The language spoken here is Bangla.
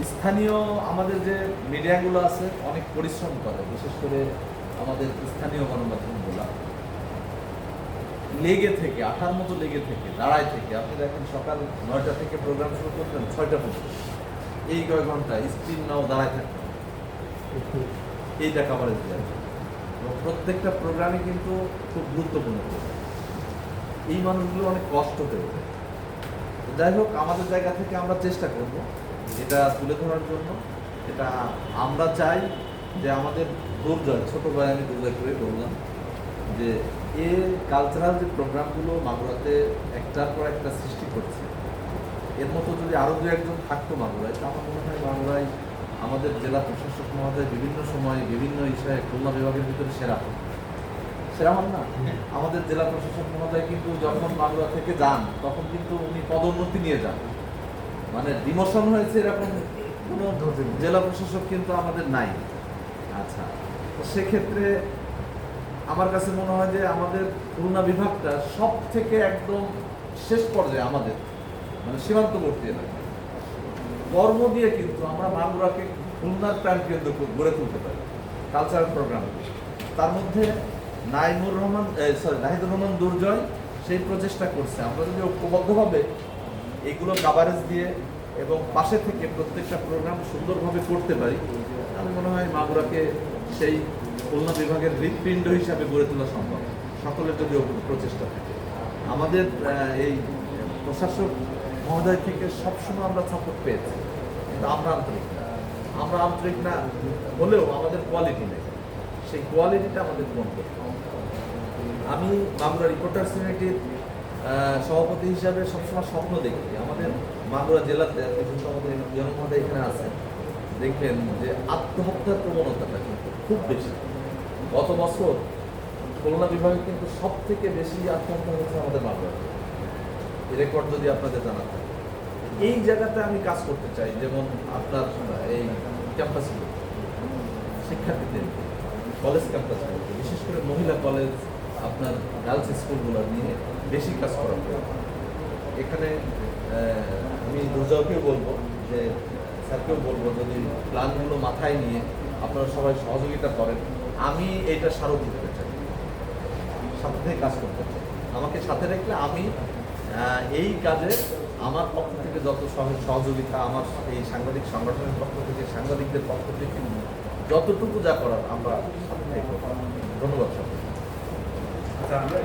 স্থানীয় আমাদের যে মিডিয়াগুলো আছে, অনেক পরিশ্রম করে, বিশেষ করে আমাদের স্থানীয় গণমাধ্যমগুলো লেগে থেকে, আঠার মতো লেগে থেকে, দাঁড়ায় থেকে, আপনি দেখেন সকাল নয়টা থেকে প্রোগ্রাম শুরু করতেন, ছয়টা পর্যন্ত এই কয় ঘণ্টা স্ক্রিন নাও দাঁড়ায় থাকতেন এইটা কাভারেজ দেওয়া এবং প্রত্যেকটা প্রোগ্রামে কিন্তু খুব গুরুত্বপূর্ণ। এই মানুষগুলো অনেক কষ্ট পেয়ে। যাই হোক, আমাদের জায়গা থেকে আমরা চেষ্টা করব এটা তুলে ধরার জন্য এটা আমরা চাই যে আমাদের দুর্জয় ছোট ভাই আমি দুর্জয় করে বললাম যে এর কালচারাল যে প্রোগ্রামগুলো মাগুরাতে একটার পর একটা সৃষ্টি করছে এর মতো যদি আরও দু একজন থাকতো মাগুরায় তো আমার মনে হয় মাগুরায় আমাদের জেলা প্রশাসক মহোদয় বিভিন্ন সময় বিভিন্ন বিষয়ে খুলনা বিভাগের ভিতরে সেরা হন। সেরা হন না? আমাদের জেলা প্রশাসক মহোদয় কিন্তু যখন মাগুরা থেকে যান তখন কিন্তু উনি পদোন্নতি নিয়ে যান। মানে ডিমোশন হয়েছে এরকম কোনো জেলা প্রশাসক কিন্তু আমাদের নাই। আচ্ছা তো সেক্ষেত্রে আমার কাছে মনে হয় যে আমাদের খুলনা বিভাগটা সব থেকে একদম শেষ পর্যায়ে আমাদের মানে সীমান্তবর্তী এলাকা। কর্ম দিয়ে কিন্তু আমরা মাগুরাকে খুলনার প্রাণ কেন্দ্র গড়ে তুলতে পারি কালচারাল প্রোগ্রাম তার মধ্যে নাইমুর রহমান সরি নাহিদুর রহমান দুর্জয় সেই প্রচেষ্টা করছে। আমরা যদি ঐক্যবদ্ধভাবে এগুলো কাভারেজ দিয়ে এবং পাশে থেকে প্রত্যেকটা প্রোগ্রাম সুন্দরভাবে করতে পারি আমি মনে হয় মাগুরাকে সেই খুলনা বিভাগের হৃৎপিণ্ড হিসাবে গড়ে তোলা সম্ভব। সকলের যদি প্রচেষ্টা থাকে। আমাদের এই প্রশাসক মহোদয় থেকে সবসময় আমরা সাপোর্ট পেয়েছি। কিন্তু আমরা আন্তরিক না। আমরা আন্তরিক না হলেও আমাদের কোয়ালিটি নেই। সেই কোয়ালিটিটা আমাদের করতে আমি মাগুরা রিপোর্টার্স ইউনিটির সভাপতি হিসাবে সবসময় স্বপ্ন দেখি। আমাদের মাগুরা জেলাতে কিন্তু আমাদের এখানে আছে দেখবেন যে আত্মহত্যার প্রবণতাটা কিন্তু খুব বেশি। গত বছর খুলনা বিভাগে কিন্তু সব থেকে বেশি আত্মহত্যা হয়েছে আমাদের মাগুরা রেকর্ড যদি আপনাদের জানা থাকে। এই জায়গাতে আমি কাজ করতে চাই, যেমন আপনার, এই ক্যাম্পাসগুলো শিক্ষার্থীদের কলেজ ক্যাম্পাসগুলোতে বিশেষ করে মহিলা কলেজ আপনার গার্লস স্কুলগুলো নিয়ে বেশি কাজ করা প্রয়োজন। এখানে আমি দুর্জয়কেও বলব যে, স্যারকেও বলব যদি প্ল্যানগুলো মাথায় নিয়ে আপনারা সবাই সহযোগিতা করেন, আমি এইটা সারথি হতে চাই। সাথে কাজ করতে চাই। আমাকে সাথে রাখলে আমি এই কাজে আমার পক্ষ থেকে যত সহ- সহযোগিতা, আমার এই সাংবাদিক সংগঠনের পক্ষ থেকে, সাংবাদিকদের পক্ষ থেকে, যতটুকু যা করার আমরা সাথে ধন্যবাদ সবাই 两个